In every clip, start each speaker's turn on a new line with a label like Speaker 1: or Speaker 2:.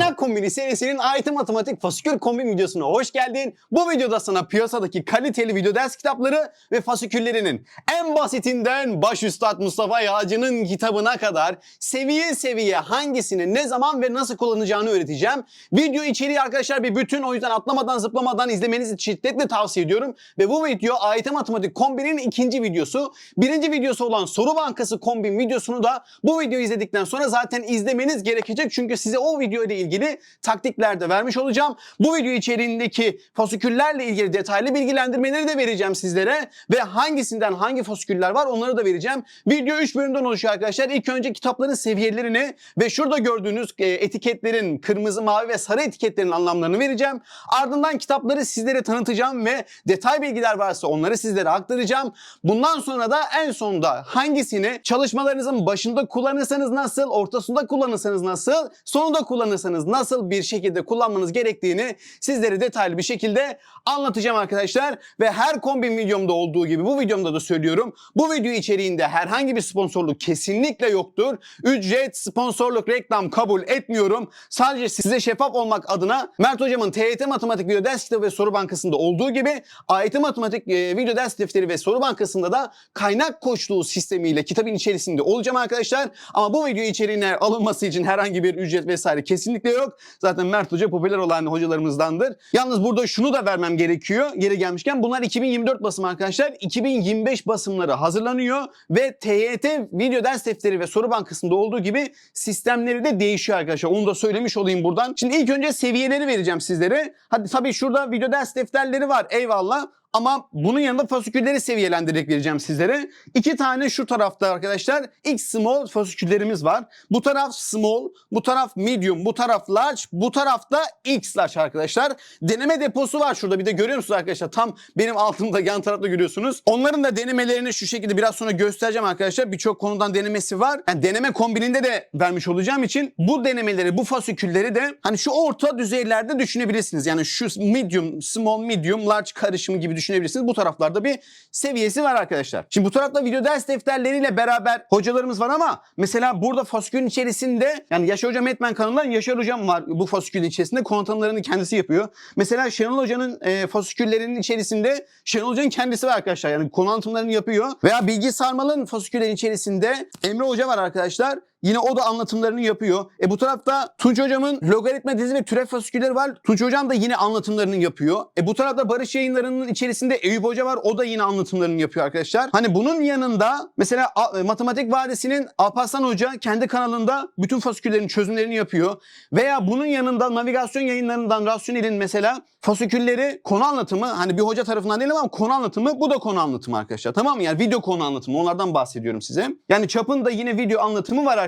Speaker 1: Kaynak kombini serisinin IT matematik fasikül kombin videosuna hoş geldin. Bu videoda sana piyasadaki kaliteli video ders kitapları ve fasiküllerinin en basitinden baş üstad Mustafa Yağcı'nın kitabına kadar seviye seviye hangisini ne zaman ve nasıl kullanacağını öğreteceğim. Video içeriği arkadaşlar bir bütün o yüzden atlamadan zıplamadan izlemenizi şiddetle tavsiye ediyorum. Ve bu video IT matematik kombinin ikinci videosu. Birinci videosu olan soru bankası kombin videosunu da bu videoyu izledikten sonra zaten izlemeniz gerekecek. Çünkü size o video ile ilgili taktikler de vermiş olacağım. Bu video içeriğindeki fasiküllerle ilgili detaylı bilgilendirmeleri de vereceğim sizlere. Ve hangisinden hangi fasiküller var onları da vereceğim. Video 3 bölümden oluşuyor arkadaşlar. İlk önce kitapların seviyelerini ve şurada gördüğünüz e, etiketlerin kırmızı, mavi ve sarı etiketlerin anlamlarını vereceğim. Ardından kitapları sizlere tanıtacağım ve detay bilgiler varsa onları sizlere aktaracağım. Bundan sonra da en sonunda hangisini çalışmalarınızın başında kullanırsanız nasıl, ortasında kullanırsanız nasıl, sonunda kullanırsanız nasıl bir şekilde kullanmanız gerektiğini sizlere detaylı bir şekilde anlatacağım arkadaşlar. Ve her kombin videomda olduğu gibi bu videomda da söylüyorum. Bu video içeriğinde herhangi bir sponsorluk kesinlikle yoktur. Ücret, sponsorluk, reklam kabul etmiyorum. Sadece size şeffaf olmak adına Mert Hocam'ın TYT Matematik Video Ders Kitabı ve Soru Bankası'nda olduğu gibi AYT Matematik e, Video Ders Defteri ve Soru Bankası'nda da kaynak koçluğu sistemiyle kitabın içerisinde olacağım arkadaşlar. Ama bu video içeriğine alınması için herhangi bir ücret vesaire kesinlikle yok. Zaten Mert Hoca popüler olan hocalarımızdandır. Yalnız burada şunu da vermem gerekiyor. Geri gelmişken bunlar 2024 basımı arkadaşlar. 2025 basımları hazırlanıyor ve TYT Video Ders Defteri ve Soru Bankası'nda olduğu gibi sistemleri de değişiyor arkadaşlar. Onu da söylemiş olayım buradan. Şimdi ilk önce seviyeleri vereceğim sizlere. Hadi tabii şurada video ders defterleri var eyvallah. Ama bunun yanında fasikülleri seviyelendirerek vereceğim sizlere. İki tane şu tarafta arkadaşlar X small fasiküllerimiz var. Bu taraf small, bu taraf medium, bu taraf large, bu tarafta X large arkadaşlar. Deneme deposu var şurada bir de görüyor musunuz arkadaşlar? Tam benim altımda yan tarafta görüyorsunuz. Onların da denemelerini şu şekilde biraz sonra göstereceğim arkadaşlar. Birçok konudan denemesi var. Yani deneme kombininde de vermiş olacağım için bu denemeleri, bu fasikülleri de hani şu orta düzeylerde düşünebilirsiniz. Yani şu medium, small, medium, large karışımı gibi düşünebilirsiniz. Bu taraflarda bir seviyesi var arkadaşlar. Şimdi bu tarafta video ders defterleriyle beraber hocalarımız var ama mesela burada fasikülün içerisinde yani Yaşar Hocam Etmen kanalından Yaşar Hocam var bu fasikülün içerisinde konu tanımlarını kendisi yapıyor. Mesela Şenol Hoca'nın e, fasiküllerinin içerisinde Şenol Hoca'nın kendisi var arkadaşlar. Yani konu yapıyor. Veya Bilgi Sarmal'ın fasiküllerin içerisinde Emre Hoca var arkadaşlar. Yine o da anlatımlarını yapıyor. E bu tarafta Tunç Hocam'ın logaritma dizi ve türev fasikülleri var. Tunç Hocam da yine anlatımlarını yapıyor. E bu tarafta Barış Yayınları'nın içerisinde Eyüp Hoca var. O da yine anlatımlarını yapıyor arkadaşlar. Hani bunun yanında mesela e, Matematik Vadisi'nin Alparslan Hoca kendi kanalında bütün fasiküllerin çözümlerini yapıyor. Veya bunun yanında navigasyon yayınlarından Rasyonel'in mesela fasikülleri konu anlatımı hani bir hoca tarafından değil ama konu anlatımı bu da konu anlatımı arkadaşlar. Tamam mı? Yani video konu anlatımı onlardan bahsediyorum size. Yani çapın da yine video anlatımı var.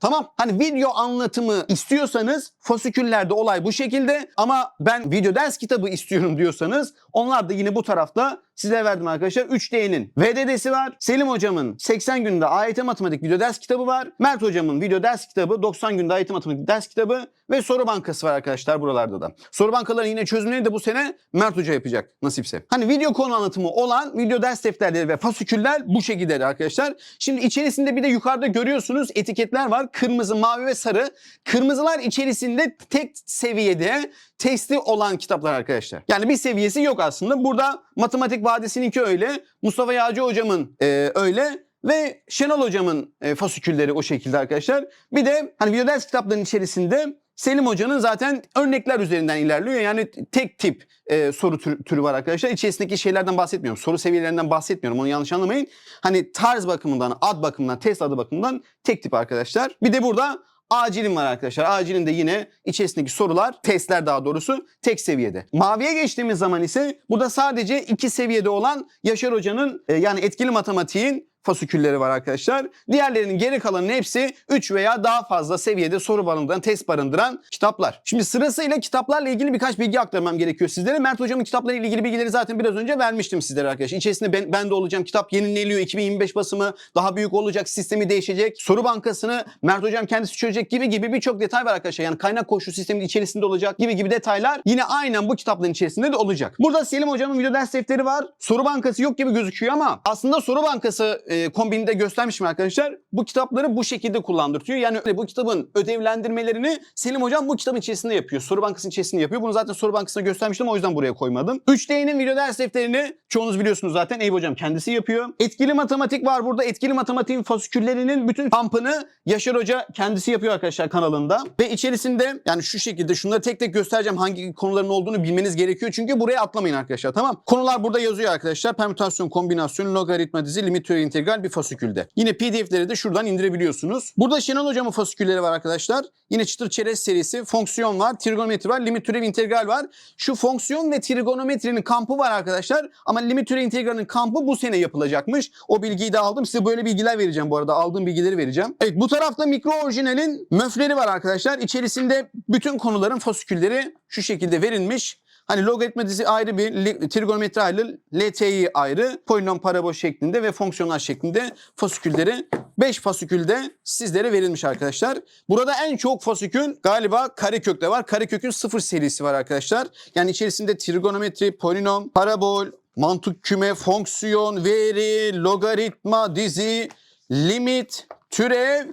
Speaker 1: Tamam. Hani video anlatımı istiyorsanız fasiküllerde olay bu şekilde ama ben video ders kitabı istiyorum diyorsanız onlar da yine bu tarafta size verdim arkadaşlar. 3D'nin VDD'si var. Selim hocamın 80 günde AYT matematik video ders kitabı var. Mert hocamın video ders kitabı 90 günde AYT matematik ders kitabı ve soru bankası var arkadaşlar buralarda da. Soru bankaları yine çözümleri de bu sene Mert hoca yapacak nasipse. Hani video konu anlatımı olan video ders defterleri ve fasiküller bu şekilde arkadaşlar. Şimdi içerisinde bir de yukarıda görüyorsunuz etiketler var. Kırmızı, mavi ve sarı. Kırmızılar içerisinde tek seviyede testi olan kitaplar arkadaşlar. Yani bir seviyesi yok aslında. Burada matematik vadisininki öyle. Mustafa Yağcı hocamın e, öyle. Ve Şenol hocamın e, fasikülleri o şekilde arkadaşlar. Bir de hani video ders kitaplarının içerisinde Selim Hoca'nın zaten örnekler üzerinden ilerliyor. Yani tek tip e, soru tür- türü var arkadaşlar. İçerisindeki şeylerden bahsetmiyorum. Soru seviyelerinden bahsetmiyorum. Onu yanlış anlamayın. Hani tarz bakımından, ad bakımından, test adı bakımından tek tip arkadaşlar. Bir de burada Acilim var arkadaşlar. Acilin de yine içerisindeki sorular, testler daha doğrusu tek seviyede. Maviye geçtiğimiz zaman ise burada sadece iki seviyede olan Yaşar Hoca'nın e, yani etkili matematiğin fasikülleri var arkadaşlar. Diğerlerinin geri kalanın hepsi 3 veya daha fazla seviyede soru barındıran, test barındıran kitaplar. Şimdi sırasıyla kitaplarla ilgili birkaç bilgi aktarmam gerekiyor sizlere. Mert Hocam'ın kitaplarıyla ilgili bilgileri zaten biraz önce vermiştim sizlere arkadaşlar. İçerisinde ben, ben de olacağım. Kitap yenileniyor. 2025 basımı daha büyük olacak. Sistemi değişecek. Soru bankasını Mert Hocam kendisi çözecek gibi gibi birçok detay var arkadaşlar. Yani kaynak koşu sistemin içerisinde olacak gibi gibi detaylar yine aynen bu kitapların içerisinde de olacak. Burada Selim Hocam'ın video ders defteri var. Soru bankası yok gibi gözüküyor ama aslında soru bankası e, e, kombininde göstermişim arkadaşlar. Bu kitapları bu şekilde kullandırtıyor. Yani bu kitabın ödevlendirmelerini Selim Hocam bu kitabın içerisinde yapıyor. Soru bankasının içerisinde yapıyor. Bunu zaten soru bankasına göstermiştim o yüzden buraya koymadım. 3D'nin video ders defterini çoğunuz biliyorsunuz zaten Eyüp Hocam kendisi yapıyor. Etkili matematik var burada. Etkili matematiğin fasiküllerinin bütün kampını Yaşar Hoca kendisi yapıyor arkadaşlar kanalında. Ve içerisinde yani şu şekilde şunları tek tek göstereceğim hangi konuların olduğunu bilmeniz gerekiyor. Çünkü buraya atlamayın arkadaşlar tamam. Konular burada yazıyor arkadaşlar. Permütasyon, kombinasyon, logaritma dizi, limit türevi integral bir fasikülde. Yine pdf'leri de şuradan indirebiliyorsunuz. Burada Şenol Hocam'ın fasikülleri var arkadaşlar. Yine çıtır çerez serisi, fonksiyon var, trigonometri var, limit türevi integral var. Şu fonksiyon ve trigonometrinin kampı var arkadaşlar. Ama limit türevi integralin kampı bu sene yapılacakmış. O bilgiyi de aldım. Size böyle bilgiler vereceğim bu arada. Aldığım bilgileri vereceğim. Evet bu tarafta mikro orijinalin möfleri var arkadaşlar. İçerisinde bütün konuların fasikülleri şu şekilde verilmiş. Hani logaritma dizisi ayrı bir, trigonometri ayrı, LTI ayrı, polinom parabol şeklinde ve fonksiyonlar şeklinde fasikülleri 5 fasikülde sizlere verilmiş arkadaşlar. Burada en çok fasikül galiba karekökte var. Karekökün sıfır serisi var arkadaşlar. Yani içerisinde trigonometri, polinom, parabol, mantık küme, fonksiyon, veri, logaritma, dizi, limit, türev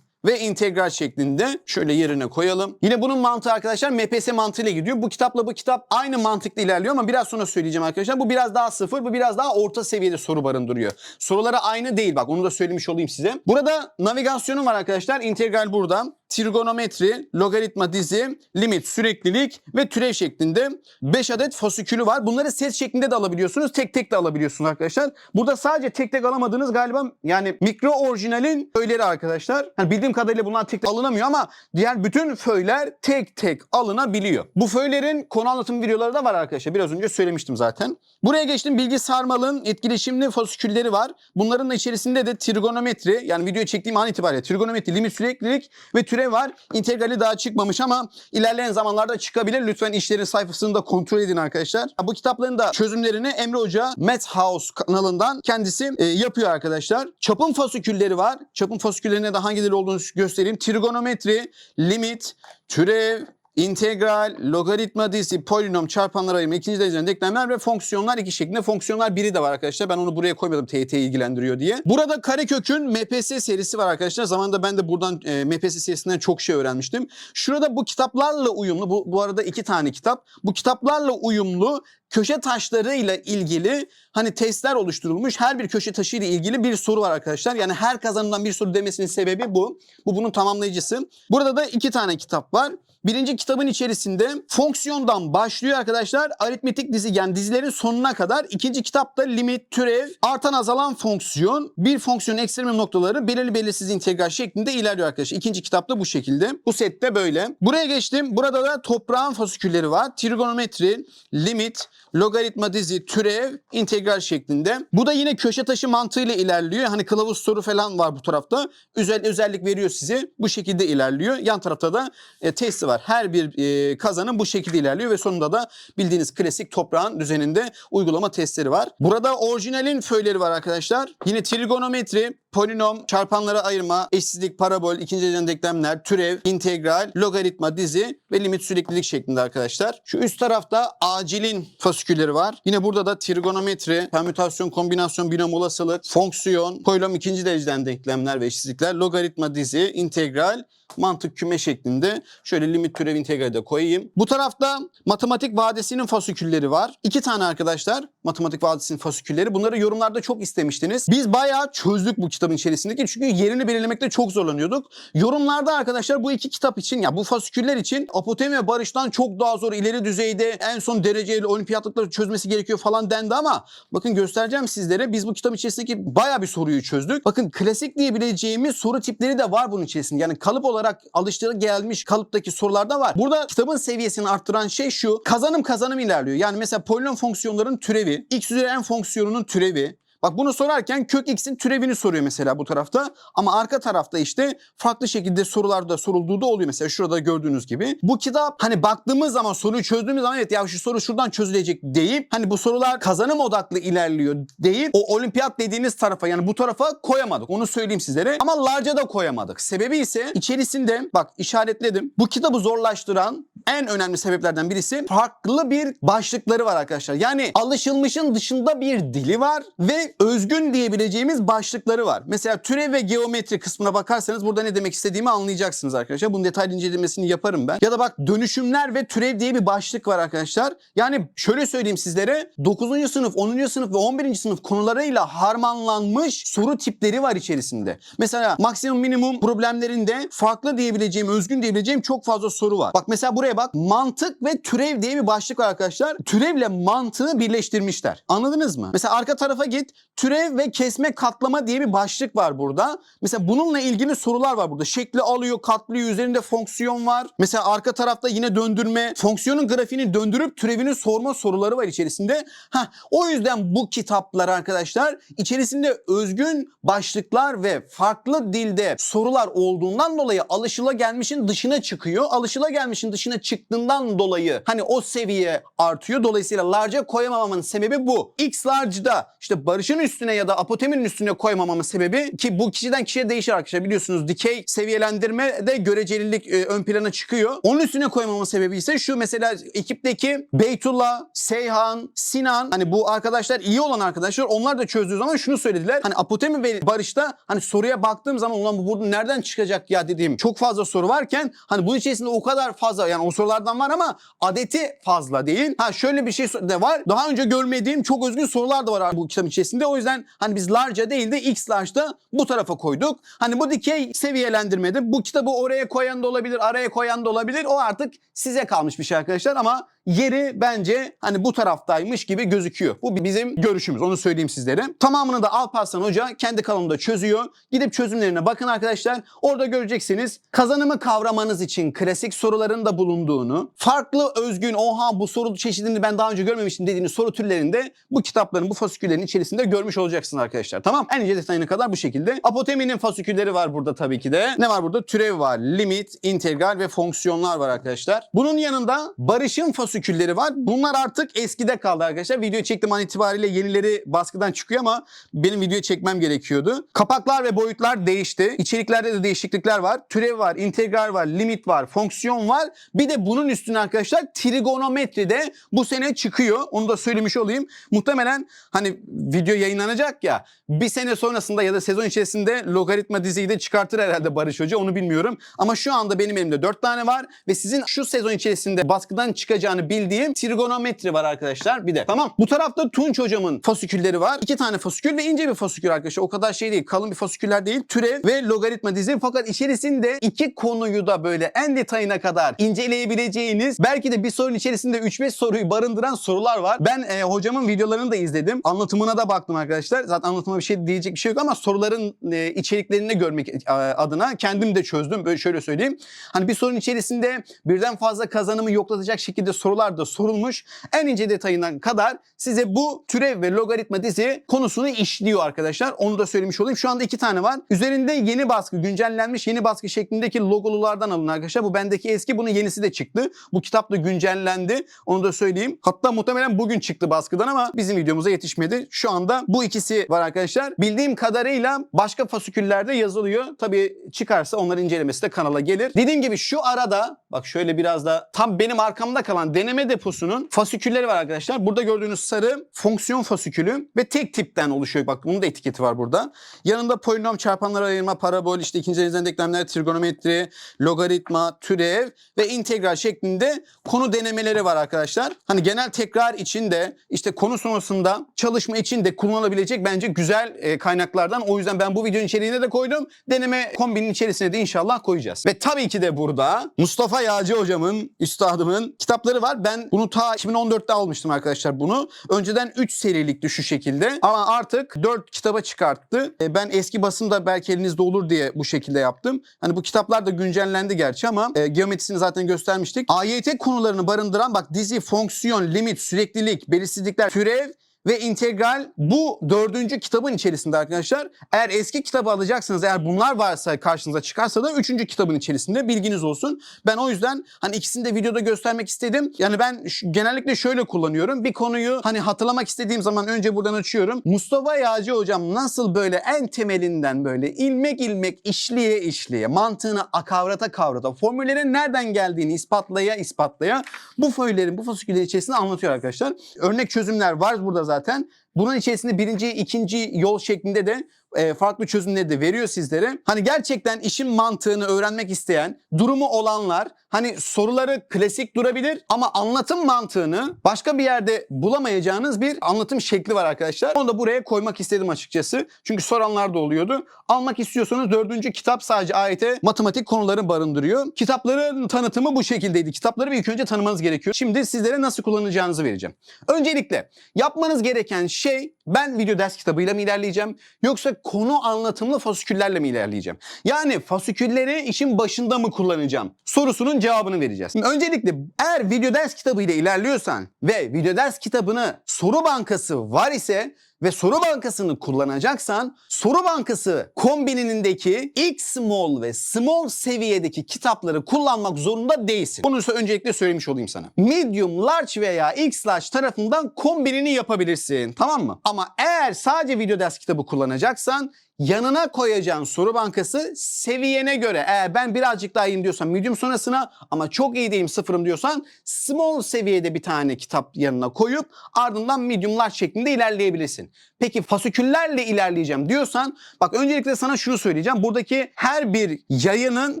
Speaker 1: ve integral şeklinde şöyle yerine koyalım. Yine bunun mantığı arkadaşlar MPS mantığıyla gidiyor. Bu kitapla bu kitap aynı mantıkla ilerliyor ama biraz sonra söyleyeceğim arkadaşlar. Bu biraz daha sıfır, bu biraz daha orta seviyede soru barındırıyor. Soruları aynı değil bak onu da söylemiş olayım size. Burada navigasyonum var arkadaşlar. İntegral burada. Trigonometri, logaritma dizi, limit, süreklilik ve türev şeklinde 5 adet fasikülü var. Bunları set şeklinde de alabiliyorsunuz. Tek tek de alabiliyorsunuz arkadaşlar. Burada sadece tek tek alamadığınız galiba yani mikro orijinalin föyleri arkadaşlar. Yani bildiğim kadarıyla bunlar tek tek alınamıyor ama diğer bütün föyler tek tek alınabiliyor. Bu föylerin konu anlatım videoları da var arkadaşlar. Biraz önce söylemiştim zaten. Buraya geçtim. Bilgi sarmalın etkileşimli fasikülleri var. Bunların da içerisinde de trigonometri yani videoyu çektiğim an itibariyle trigonometri, limit süreklilik ve türev var. İntegrali daha çıkmamış ama ilerleyen zamanlarda çıkabilir. Lütfen işlerin sayfasını da kontrol edin arkadaşlar. Bu kitapların da çözümlerini Emre Hoca Math House kanalından kendisi e, yapıyor arkadaşlar. Çapın fasikülleri var. Çapın fasiküllerine de hangileri olduğunu göstereyim. Trigonometri, limit, türev, İntegral, logaritma dizisi, polinom, çarpanlar ayırma, ikinci dereceden denklemler ve fonksiyonlar iki şeklinde. Fonksiyonlar biri de var arkadaşlar. Ben onu buraya koymadım TYT ilgilendiriyor diye. Burada karekökün MPS serisi var arkadaşlar. Zamanında ben de buradan e, MPS serisinden çok şey öğrenmiştim. Şurada bu kitaplarla uyumlu, bu, bu arada iki tane kitap. Bu kitaplarla uyumlu köşe taşlarıyla ilgili hani testler oluşturulmuş. Her bir köşe taşı ile ilgili bir soru var arkadaşlar. Yani her kazanımdan bir soru demesinin sebebi bu. Bu bunun tamamlayıcısı. Burada da iki tane kitap var. Birinci kitabın içerisinde fonksiyondan başlıyor arkadaşlar. Aritmetik dizi yani dizilerin sonuna kadar. İkinci kitapta limit, türev, artan azalan fonksiyon, bir fonksiyonun ekstremum noktaları belirli belirsiz integral şeklinde ilerliyor arkadaşlar. İkinci kitapta bu şekilde. Bu sette böyle. Buraya geçtim. Burada da toprağın fasikülleri var. Trigonometri, limit, logaritma dizi, türev, integral şeklinde. Bu da yine köşe taşı mantığıyla ilerliyor. Hani kılavuz soru falan var bu tarafta. Özel özellik veriyor size. Bu şekilde ilerliyor. Yan tarafta da e, testi var. Her bir e, kazanım bu şekilde ilerliyor ve sonunda da bildiğiniz klasik toprağın düzeninde uygulama testleri var. Burada orijinalin föyleri var arkadaşlar. Yine trigonometri, polinom, çarpanlara ayırma, eşsizlik, parabol, ikinci dereceden denklemler, türev, integral, logaritma, dizi ve limit süreklilik şeklinde arkadaşlar. Şu üst tarafta acilin fasikülleri var. Yine burada da trigonometri, permütasyon, kombinasyon, binom olasılık, fonksiyon, polinom ikinci dereceden denklemler ve eşsizlikler, logaritma, dizi, integral, mantık küme şeklinde şöyle limit türev integrali de koyayım. Bu tarafta matematik vadesinin fasikülleri var. İki tane arkadaşlar matematik vadesinin fasikülleri. Bunları yorumlarda çok istemiştiniz. Biz bayağı çözdük bu kitabın içerisindeki çünkü yerini belirlemekte çok zorlanıyorduk. Yorumlarda arkadaşlar bu iki kitap için ya bu fasiküller için apotemi ve barıştan çok daha zor ileri düzeyde en son dereceyle olimpiyatlıkları çözmesi gerekiyor falan dendi ama bakın göstereceğim sizlere. Biz bu kitap içerisindeki bayağı bir soruyu çözdük. Bakın klasik diyebileceğimiz soru tipleri de var bunun içerisinde. Yani kalıp olarak alıştığı gelmiş kalıptaki sorularda var. Burada kitabın seviyesini arttıran şey şu. Kazanım kazanım ilerliyor. Yani mesela polinom fonksiyonların türevi, x üzeri n fonksiyonunun türevi, Bak bunu sorarken kök x'in türevini soruyor mesela bu tarafta. Ama arka tarafta işte farklı şekilde sorularda sorulduğu da oluyor. Mesela şurada gördüğünüz gibi. Bu kitap hani baktığımız zaman soruyu çözdüğümüz zaman evet ya şu soru şuradan çözülecek deyip hani bu sorular kazanım odaklı ilerliyor deyip o olimpiyat dediğiniz tarafa yani bu tarafa koyamadık. Onu söyleyeyim sizlere. Ama larca da koyamadık. Sebebi ise içerisinde bak işaretledim. Bu kitabı zorlaştıran en önemli sebeplerden birisi farklı bir başlıkları var arkadaşlar. Yani alışılmışın dışında bir dili var ve özgün diyebileceğimiz başlıkları var. Mesela türev ve geometri kısmına bakarsanız burada ne demek istediğimi anlayacaksınız arkadaşlar. Bunun detaylı incelemesini yaparım ben. Ya da bak dönüşümler ve türev diye bir başlık var arkadaşlar. Yani şöyle söyleyeyim sizlere 9. sınıf, 10. sınıf ve 11. sınıf konularıyla harmanlanmış soru tipleri var içerisinde. Mesela maksimum minimum problemlerinde farklı diyebileceğim, özgün diyebileceğim çok fazla soru var. Bak mesela buraya bak. Mantık ve türev diye bir başlık var arkadaşlar. Türevle mantığı birleştirmişler. Anladınız mı? Mesela arka tarafa git. Türev ve kesme katlama diye bir başlık var burada. Mesela bununla ilgili sorular var burada. Şekli alıyor, katlıyor, üzerinde fonksiyon var. Mesela arka tarafta yine döndürme, fonksiyonun grafiğini döndürüp türevini sorma soruları var içerisinde. Heh, o yüzden bu kitaplar arkadaşlar içerisinde özgün başlıklar ve farklı dilde sorular olduğundan dolayı alışılagelmişin dışına çıkıyor. Alışılagelmişin dışına çıktığından dolayı hani o seviye artıyor. Dolayısıyla large'a koyamamamın sebebi bu. X large'da işte Barış'ın üstüne ya da Apotem'in üstüne koymamamın sebebi ki bu kişiden kişiye değişir arkadaşlar biliyorsunuz. Dikey seviyelendirme de görecelilik e, ön plana çıkıyor. Onun üstüne koymamın sebebi ise şu mesela ekipteki Beytullah, Seyhan, Sinan hani bu arkadaşlar iyi olan arkadaşlar onlar da çözdüğü zaman şunu söylediler. Hani Apotemi ve Barış'ta hani soruya baktığım zaman ulan bu burada nereden çıkacak ya dediğim çok fazla soru varken hani bunun içerisinde o kadar fazla yani o sorulardan var ama adeti fazla değil. Ha şöyle bir şey de var. Daha önce görmediğim çok özgün sorular da var bu kitabın içerisinde. O yüzden hani biz large'a değil de X large'da bu tarafa koyduk. Hani bu dikey seviyelendirmede bu kitabı oraya koyan da olabilir, araya koyan da olabilir. O artık size kalmış bir şey arkadaşlar ama yeri bence hani bu taraftaymış gibi gözüküyor. Bu bizim görüşümüz. Onu söyleyeyim sizlere. Tamamını da Alparslan Hoca kendi kanalında çözüyor. Gidip çözümlerine bakın arkadaşlar. Orada göreceksiniz. Kazanımı kavramanız için klasik soruların da bulunduğunu, farklı özgün oha bu soru çeşidini ben daha önce görmemiştim dediğiniz soru türlerinde bu kitapların, bu fasiküllerin içerisinde görmüş olacaksınız arkadaşlar. Tamam? En ince detayına kadar bu şekilde. Apotemi'nin fasikülleri var burada tabii ki de. Ne var burada? Türev var, limit, integral ve fonksiyonlar var arkadaşlar. Bunun yanında Barış'ın fasikülleri var. Bunlar artık eskide kaldı arkadaşlar. Video çektiğim an itibariyle yenileri baskıdan çıkıyor ama benim video çekmem gerekiyordu. Kapaklar ve boyutlar değişti. İçeriklerde de değişiklikler var. Türev var, integral var, limit var, fonksiyon var. Bir de bunun üstüne arkadaşlar trigonometri de bu sene çıkıyor. Onu da söylemiş olayım. Muhtemelen hani video yayınlanacak ya bir sene sonrasında ya da sezon içerisinde logaritma diziyi de çıkartır herhalde Barış Hoca onu bilmiyorum. Ama şu anda benim elimde 4 tane var ve sizin şu sezon içerisinde baskıdan çıkacağını bildiğim trigonometri var arkadaşlar. Bir de tamam. Bu tarafta Tunç hocamın fasikülleri var. İki tane fasikül ve ince bir fasikül arkadaşlar. O kadar şey değil. Kalın bir fasiküller değil. Türev ve logaritma dizi. Fakat içerisinde iki konuyu da böyle en detayına kadar inceleyebileceğiniz belki de bir sorunun içerisinde 3-5 soruyu barındıran sorular var. Ben e, hocamın videolarını da izledim. Anlatımına da baktım arkadaşlar. Zaten anlatıma bir şey diyecek bir şey yok ama soruların e, içeriklerini görmek e, adına kendim de çözdüm. Böyle şöyle söyleyeyim. Hani bir sorunun içerisinde birden fazla kazanımı yoklatacak şekilde sorular da sorulmuş. En ince detayından kadar size bu türev ve logaritma dizi konusunu işliyor arkadaşlar. Onu da söylemiş olayım. Şu anda iki tane var. Üzerinde yeni baskı, güncellenmiş yeni baskı şeklindeki logolulardan alın arkadaşlar. Bu bendeki eski, bunun yenisi de çıktı. Bu kitap da güncellendi. Onu da söyleyeyim. Hatta muhtemelen bugün çıktı baskıdan ama bizim videomuza yetişmedi. Şu anda bu ikisi var arkadaşlar. Bildiğim kadarıyla başka fasiküllerde yazılıyor. Tabii çıkarsa onların incelemesi de kanala gelir. Dediğim gibi şu arada bak şöyle biraz da tam benim arkamda kalan deneme deposunun fasikülleri var arkadaşlar. Burada gördüğünüz sarı fonksiyon fasikülü ve tek tipten oluşuyor. Bak bunun da etiketi var burada. Yanında polinom, çarpanlara ayırma, parabol, işte ikinci dereceden denklemler, trigonometri, logaritma, türev ve integral şeklinde konu denemeleri var arkadaşlar. Hani genel tekrar için de işte konu sonrasında çalışma için de kullanılabilecek bence güzel e, kaynaklardan. O yüzden ben bu videonun içeriğine de koydum. Deneme kombinin içerisine de inşallah koyacağız. Ve tabii ki de burada Mustafa Yağcı hocamın, üstadımın kitapları var. Ben bunu ta 2014'te almıştım arkadaşlar bunu. Önceden 3 serilikti şu şekilde. Ama artık 4 kitaba çıkarttı. E, ben eski basımda belki elinizde olur diye bu şekilde yaptım. Hani bu kitaplar da güncellendi gerçi ama e, geometrisini zaten göstermiştik. AYT konularını barındıran bak dizi, fonksiyon, limit, süreklilik, belirsizlikler, türev ve integral bu dördüncü kitabın içerisinde arkadaşlar. Eğer eski kitabı alacaksınız eğer bunlar varsa karşınıza çıkarsa da üçüncü kitabın içerisinde bilginiz olsun. Ben o yüzden hani ikisini de videoda göstermek istedim. Yani ben genellikle şöyle kullanıyorum. Bir konuyu hani hatırlamak istediğim zaman önce buradan açıyorum. Mustafa Yağcı hocam nasıl böyle en temelinden böyle ilmek ilmek işliye işliye mantığını akavrata kavrata formüllerin nereden geldiğini ispatlaya ispatlaya bu föylerin bu fasiküllerin içerisinde anlatıyor arkadaşlar. Örnek çözümler var burada zaten zaten bunun içerisinde birinci, ikinci yol şeklinde de e, farklı çözümleri de veriyor sizlere. Hani gerçekten işin mantığını öğrenmek isteyen, durumu olanlar hani soruları klasik durabilir ama anlatım mantığını başka bir yerde bulamayacağınız bir anlatım şekli var arkadaşlar. Onu da buraya koymak istedim açıkçası. Çünkü soranlar da oluyordu. Almak istiyorsanız dördüncü kitap sadece AYT matematik konuları barındırıyor. Kitapların tanıtımı bu şekildeydi. Kitapları bir ilk önce tanımanız gerekiyor. Şimdi sizlere nasıl kullanacağınızı vereceğim. Öncelikle yapmanız gereken şey ben video ders kitabıyla mı ilerleyeceğim yoksa konu anlatımlı fasiküllerle mi ilerleyeceğim? Yani fasikülleri işin başında mı kullanacağım? Sorusunun cevabını vereceğiz. Öncelikle eğer video ders kitabıyla ilerliyorsan ve video ders kitabını soru bankası var ise ve soru bankasını kullanacaksan soru bankası kombinindeki ilk small ve small seviyedeki kitapları kullanmak zorunda değilsin. Bunu ise öncelikle söylemiş olayım sana. Medium, large veya X large tarafından kombinini yapabilirsin. Tamam mı? Ama eğer sadece video ders kitabı kullanacaksan yanına koyacağın soru bankası seviyene göre eğer ben birazcık daha iyiyim diyorsan medium sonrasına ama çok iyi değilim sıfırım diyorsan small seviyede bir tane kitap yanına koyup ardından medium large şeklinde ilerleyebilirsin. Peki fasiküllerle ilerleyeceğim diyorsan bak öncelikle sana şunu söyleyeceğim. Buradaki her bir yayının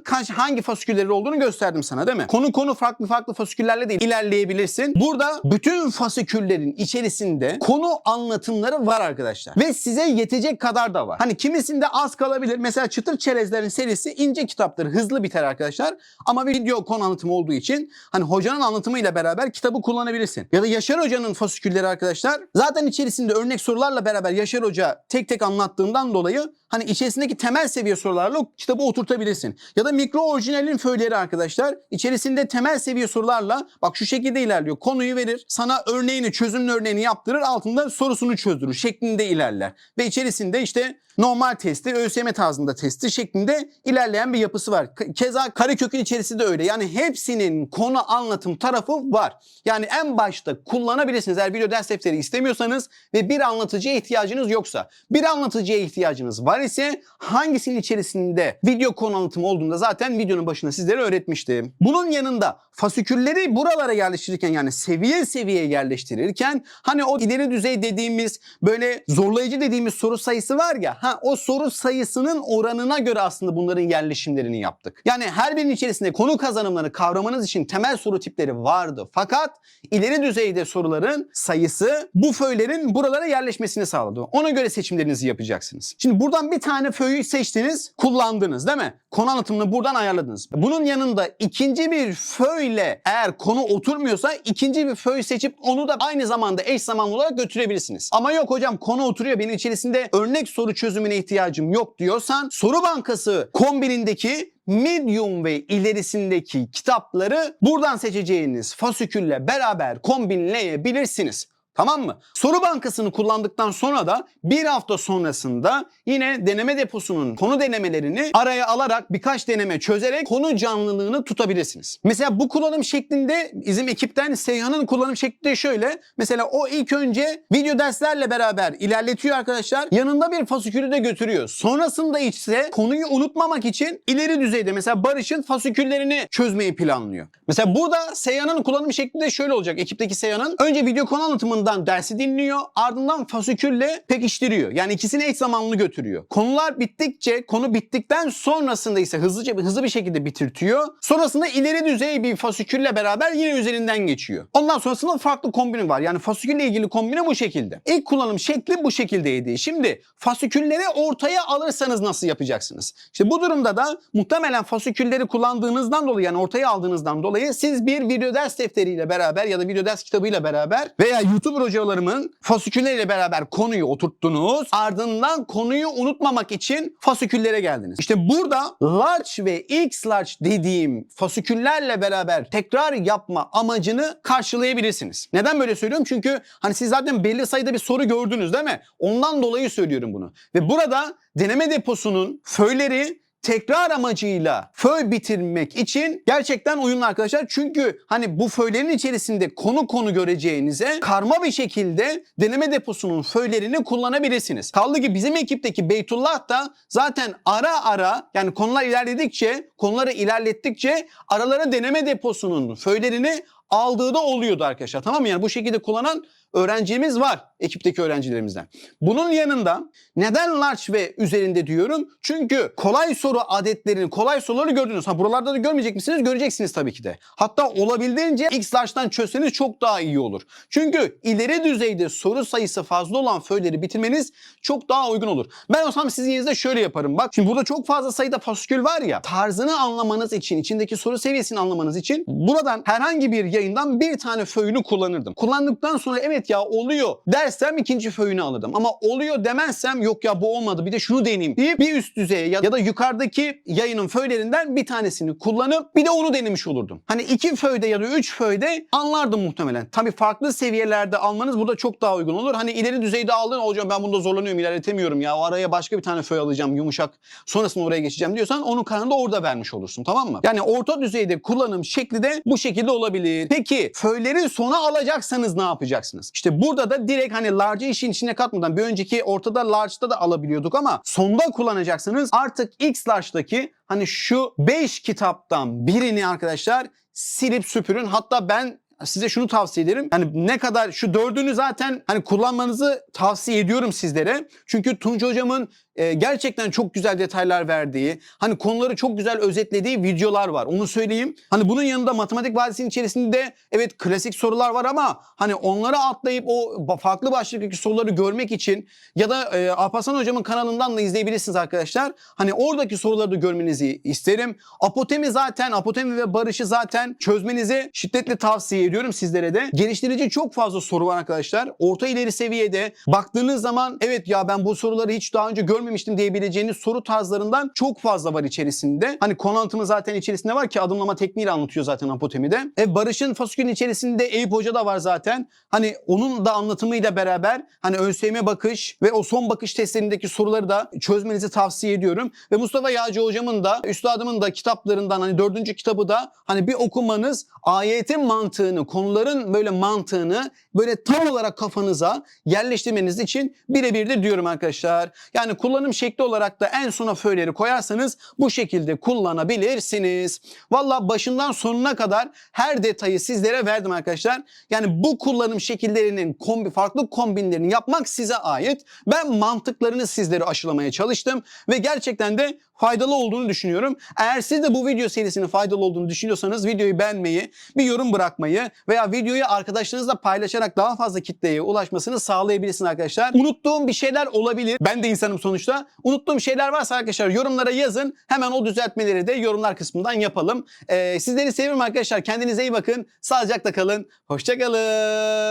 Speaker 1: kaç hangi fasikülleri olduğunu gösterdim sana değil mi? Konu konu farklı farklı fasiküllerle de ilerleyebilirsin. Burada bütün fasiküllerin içerisinde konu anlatımları var arkadaşlar. Ve size yetecek kadar da var. Hani kimisinde az kalabilir. Mesela Çıtır Çerezlerin serisi ince kitaptır. Hızlı biter arkadaşlar. Ama video konu anlatımı olduğu için hani hocanın anlatımıyla beraber kitabı kullanabilirsin. Ya da Yaşar Hoca'nın fasikülleri arkadaşlar zaten içerisinde örnek sorularla beraber Yaşar Hoca tek tek anlattığından dolayı hani içerisindeki temel seviye sorularla o kitabı oturtabilirsin. Ya da mikro orijinalin föyleri arkadaşlar içerisinde temel seviye sorularla bak şu şekilde ilerliyor. Konuyu verir. Sana örneğini çözümlü örneğini yaptırır altında sorusunu çözdürür şeklinde ilerler. Ve içerisinde işte normal testi, ÖSYM tarzında testi şeklinde ilerleyen bir yapısı var. Keza karekökün içerisinde öyle. Yani hepsinin konu anlatım tarafı var. Yani en başta kullanabilirsiniz. Eğer video ders defteri istemiyorsanız ve bir anlatıcıya ihtiyacınız yoksa. Bir anlatıcıya ihtiyacınız var ise hangisinin içerisinde video konu anlatımı olduğunda zaten videonun başında sizlere öğretmiştim. Bunun yanında fasikülleri buralara yerleştirirken yani seviye seviye yerleştirirken hani o ileri düzey dediğimiz böyle zorlayıcı dediğimiz soru sayısı var ya ha o soru sayısının oranına göre aslında bunların yerleşimlerini yaptık. Yani her birinin içerisinde konu kazanımlarını kavramanız için temel soru tipleri vardı. Fakat ileri düzeyde soruların sayısı bu föylerin buralara yerleşmesini sağladı. Ona göre seçimlerinizi yapacaksınız. Şimdi buradan bir tane föyü seçtiniz, kullandınız değil mi? Konu anlatımını buradan ayarladınız. Bunun yanında ikinci bir föyle eğer konu oturmuyorsa ikinci bir föy seçip onu da aynı zamanda eş zamanlı olarak götürebilirsiniz. Ama yok hocam konu oturuyor benim içerisinde örnek soru çözümüne ihtiyacım yok diyorsan soru bankası kombinindeki medium ve ilerisindeki kitapları buradan seçeceğiniz fasikülle beraber kombinleyebilirsiniz. Tamam mı? Soru bankasını kullandıktan sonra da bir hafta sonrasında yine deneme deposunun konu denemelerini araya alarak birkaç deneme çözerek konu canlılığını tutabilirsiniz. Mesela bu kullanım şeklinde bizim ekipten Seyhan'ın kullanım şekli de şöyle. Mesela o ilk önce video derslerle beraber ilerletiyor arkadaşlar. Yanında bir fasikülü de götürüyor. Sonrasında ise konuyu unutmamak için ileri düzeyde mesela Barış'ın fasiküllerini çözmeyi planlıyor. Mesela burada Seyhan'ın kullanım şekli de şöyle olacak. Ekipteki Seyhan'ın önce video konu anlatımında ardından dersi dinliyor, ardından fasikülle pekiştiriyor. Yani ikisini eş zamanlı götürüyor. Konular bittikçe, konu bittikten sonrasında ise hızlıca hızlı bir şekilde bitirtiyor. Sonrasında ileri düzey bir fasikülle beraber yine üzerinden geçiyor. Ondan sonrasında farklı kombini var. Yani fasikülle ilgili kombini bu şekilde. İlk kullanım şekli bu şekildeydi. Şimdi fasikülleri ortaya alırsanız nasıl yapacaksınız? İşte bu durumda da muhtemelen fasikülleri kullandığınızdan dolayı yani ortaya aldığınızdan dolayı siz bir video ders defteriyle beraber ya da video ders kitabıyla beraber veya YouTube YouTuber hocalarımın fasikülleriyle beraber konuyu oturttunuz. Ardından konuyu unutmamak için fasiküllere geldiniz. İşte burada large ve x large dediğim fasiküllerle beraber tekrar yapma amacını karşılayabilirsiniz. Neden böyle söylüyorum? Çünkü hani siz zaten belli sayıda bir soru gördünüz değil mi? Ondan dolayı söylüyorum bunu. Ve burada deneme deposunun föyleri tekrar amacıyla föy bitirmek için gerçekten uyumlu arkadaşlar. Çünkü hani bu föylerin içerisinde konu konu göreceğinize karma bir şekilde deneme deposunun föylerini kullanabilirsiniz. Kaldı ki bizim ekipteki Beytullah da zaten ara ara yani konular ilerledikçe, konuları ilerlettikçe aralara deneme deposunun föylerini aldığı da oluyordu arkadaşlar. Tamam mı? Yani bu şekilde kullanan öğrencimiz var ekipteki öğrencilerimizden. Bunun yanında neden large ve üzerinde diyorum? Çünkü kolay soru adetlerini, kolay soruları gördünüz. Ha buralarda da görmeyecek misiniz? Göreceksiniz tabii ki de. Hatta olabildiğince X large'dan çözseniz çok daha iyi olur. Çünkü ileri düzeyde soru sayısı fazla olan föyleri bitirmeniz çok daha uygun olur. Ben olsam sizin yerinizde şöyle yaparım. Bak şimdi burada çok fazla sayıda fasikül var ya. Tarzını anlamanız için, içindeki soru seviyesini anlamanız için buradan herhangi bir yayından bir tane föyünü kullanırdım. Kullandıktan sonra evet ya oluyor dersem ikinci föyünü alırdım. Ama oluyor demezsem yok ya bu olmadı bir de şunu deneyeyim deyip bir üst düzeye ya ya da yukarıdaki yayının föylerinden bir tanesini kullanıp bir de onu denemiş olurdum. Hani iki föyde ya da üç föyde anlardım muhtemelen. Tabii farklı seviyelerde almanız burada çok daha uygun olur. Hani ileri düzeyde aldın hocam ben bunda zorlanıyorum ilerletemiyorum ya o araya başka bir tane föy alacağım yumuşak sonrasında oraya geçeceğim diyorsan onun kararını da orada vermiş olursun tamam mı? Yani orta düzeyde kullanım şekli de bu şekilde olabilir. Peki föyleri sona alacaksanız ne yapacaksınız? İşte burada da direkt hani large'ı işin içine katmadan bir önceki ortada large'da da alabiliyorduk ama sonda kullanacaksanız artık X large'daki hani şu 5 kitaptan birini arkadaşlar silip süpürün. Hatta ben size şunu tavsiye ederim. Hani ne kadar şu dördünü zaten hani kullanmanızı tavsiye ediyorum sizlere. Çünkü Tunç hocamın e, gerçekten çok güzel detaylar verdiği, hani konuları çok güzel özetlediği videolar var. Onu söyleyeyim. Hani bunun yanında matematik vadisinin içerisinde evet klasik sorular var ama hani onları atlayıp o farklı başlıktaki soruları görmek için ya da e, Alparslan hocamın kanalından da izleyebilirsiniz arkadaşlar. Hani oradaki soruları da görmenizi isterim. Apotemi zaten, Apotemi ve Barış'ı zaten çözmenizi şiddetle tavsiye ediyorum sizlere de. Geliştirici çok fazla soru var arkadaşlar. Orta ileri seviyede baktığınız zaman evet ya ben bu soruları hiç daha önce görmemiştim diyebileceğiniz soru tarzlarından çok fazla var içerisinde. Hani konu anlatımı zaten içerisinde var ki adımlama tekniğiyle anlatıyor zaten Apotemi'de. E Barış'ın fasikülün içerisinde Eyüp Hoca da var zaten. Hani onun da anlatımıyla beraber hani ÖSYM bakış ve o son bakış testlerindeki soruları da çözmenizi tavsiye ediyorum. Ve Mustafa Yağcı hocamın da üstadımın da kitaplarından hani dördüncü kitabı da hani bir okumanız ayetin mantığını, konuların böyle mantığını böyle tam olarak kafanıza yerleştirmeniz için birebir de diyorum arkadaşlar. Yani kullanım şekli olarak da en sona föyleri koyarsanız bu şekilde kullanabilirsiniz. Valla başından sonuna kadar her detayı sizlere verdim arkadaşlar. Yani bu kullanım şekillerinin kombi, farklı kombinlerini yapmak size ait. Ben mantıklarını sizlere aşılamaya çalıştım ve gerçekten de faydalı olduğunu düşünüyorum. Eğer siz de bu video serisinin faydalı olduğunu düşünüyorsanız videoyu beğenmeyi, bir yorum bırakmayı veya videoyu arkadaşlarınızla paylaşarak daha fazla kitleye ulaşmasını sağlayabilirsiniz arkadaşlar. Unuttuğum bir şeyler olabilir. Ben de insanım sonuçta. Unuttuğum şeyler varsa arkadaşlar yorumlara yazın. Hemen o düzeltmeleri de yorumlar kısmından yapalım. Ee, sizleri seviyorum arkadaşlar. Kendinize iyi bakın. Sağlıcakla kalın. Hoşçakalın.